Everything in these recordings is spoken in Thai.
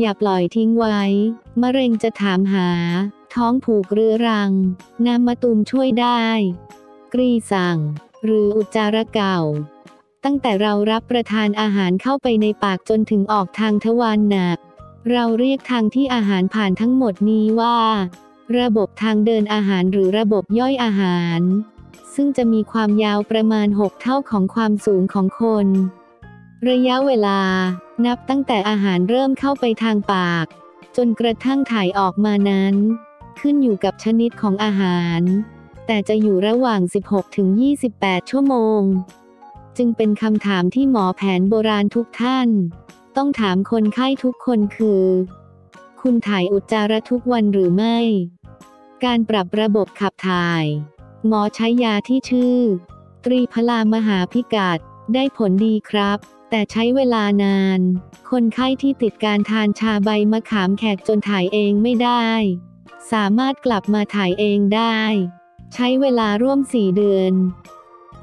อย่าปล่อยทิ้งไว้ มะเร็งจะถามหา ท้องผูกเรื้อรัง น้ำมะตูมช่วยได้ กรีสั่ง หรืออุจจาระเก่า ตั้งแต่เรารับประทานอาหารเข้าไปในปากจนถึงออกทางทวารหนัก เราเรียกทางที่อาหารผ่านทั้งหมดนี้ว่า ระบบทางเดินอาหารหรือระบบย่อยอาหาร ซึ่งจะมีความยาวประมาณ 6 เท่าของความสูงของคน ระยะเวลา นับตั้งแต่อาหารเริ่มเข้าไปทางปาก จนกระทั่งถ่ายออกมานั้น ขึ้นอยู่กับชนิดของอาหาร แต่จะอยู่ระหว่าง 16ถึง28 ชั่วโมง จึงเป็นคำถามที่หมอแผนโบราณทุกท่าน ต้องถามคนไข้ทุกคนคือ คุณถ่ายอุจจาระทุกวันหรือไม่ การปรับระบบขับถ่าย หมอใช้ยาที่ชื่อ ตรีพลามหาพิกัดได้ผลดีครับ แต่ใช้เวลานาน คนไข้ที่ติดการทานชาใบมะขามแขกจนถ่ายเองไม่ได้ สามารถกลับมาถ่ายเองได้ ใช้เวลาร่วม4เดือน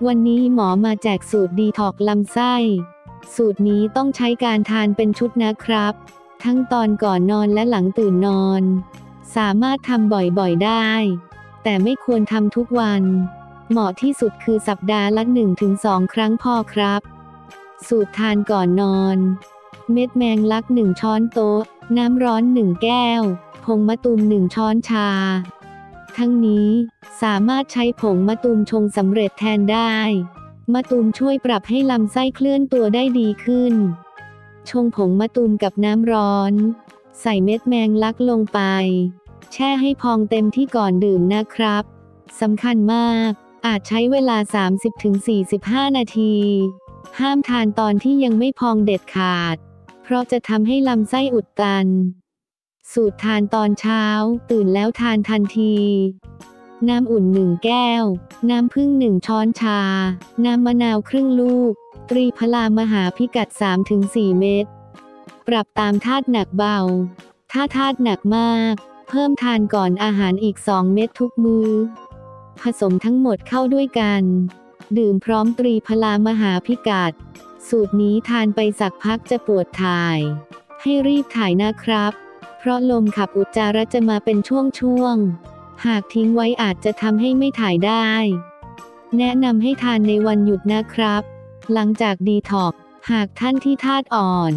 วันนี้หมอมาแจกสูตรดีท็อกลำไส้ สูตรนี้ต้องใช้การทานเป็นชุดนะครับ ทั้งตอนก่อนนอนและหลังตื่นนอน สามารถทำบ่อยๆได้ แต่ไม่ควรทำทุกวัน เหมาะที่สุดคือสัปดาห์ละ1-2 ครั้งพอครับ สูตรทานก่อนนอน เม็ดแมงลัก1ช้อนโต๊ะ น้ำร้อน1แก้ว ผงมะตูม1ช้อนชา ทั้งนี้สามารถใช้ผงมะตูมชงสำเร็จแทนได้ มะตูมช่วยปรับให้ลำไส้เคลื่อนตัวได้ดีขึ้น ชงผงมะตูมกับน้ำร้อน ใส่เม็ดแมงลักลงไป แช่ให้พองเต็มที่ก่อนดื่มนะครับสำคัญมากอาจใช้เวลา 30-45 นาที ห้ามทานตอนที่ยังไม่พองเด็ดขาด เพราะจะทำให้ลำไส้อุดตัน สูตรทานตอนเช้า ตื่นแล้วทานทันที น้ำอุ่นหนึ่งแก้ว น้ำผึ้งหนึ่งช้อนชา น้ำมะนาวครึ่งลูก ตรีพลามหาพิกัด 3-4 เม็ด ปรับตามธาตุหนักเบา ถ้าธาตุหนักมาก เพิ่มทานก่อนอาหารอีก 2 เม็ดทุกมือผสมทั้งหมดเข้าด้วยกัน ดื่มพร้อมตรีพลามหาพิกัด สูตรนี้ทานไปสักพักจะปวดถ่าย ให้รีบถ่ายนะครับ เพราะลมขับอุจจาระจะมาเป็นช่วงๆ หากทิ้งไว้อาจจะทำให้ไม่ถ่ายได้ แนะนำให้ทานในวันหยุดนะครับ หลังจากดีท็อกหากท่านที่ธาตุอ่อน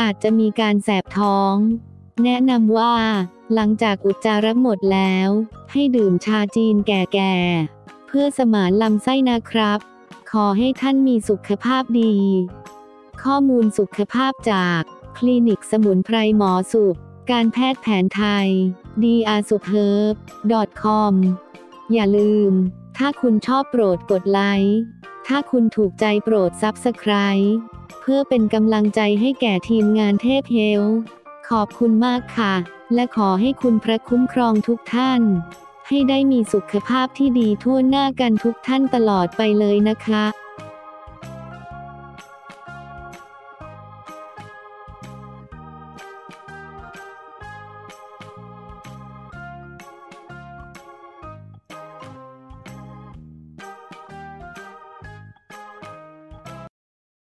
อาจจะมีการแสบท้อง แนะนำว่า หลังจากอุจจาระหมดแล้ว ให้ดื่มชาจีนแก่ๆ พื่อสมานลำไส้นะครับ ขอให้ท่านมีสุขภาพดี ข้อมูลสุขภาพจาก คลินิกสมุนไพรหมอสุข การแพทย์แผนไทย d r s u p h e r b com อย่าลืม ถ้าคุณชอบโปรดกดไลค์ ถ้าคุณถูกใจโปรดซับสไคร b e เพื่อเป็นกำลังใจให้แก่ทีมงานเทพเฮล ขอบคุณมากค่ะ และขอให้คุณพระคุ้มครองทุกท่าน ให้ได้มีสุขภาพที่ดีทั่วหน้ากันทุกท่านตลอดไปเลยนะคะ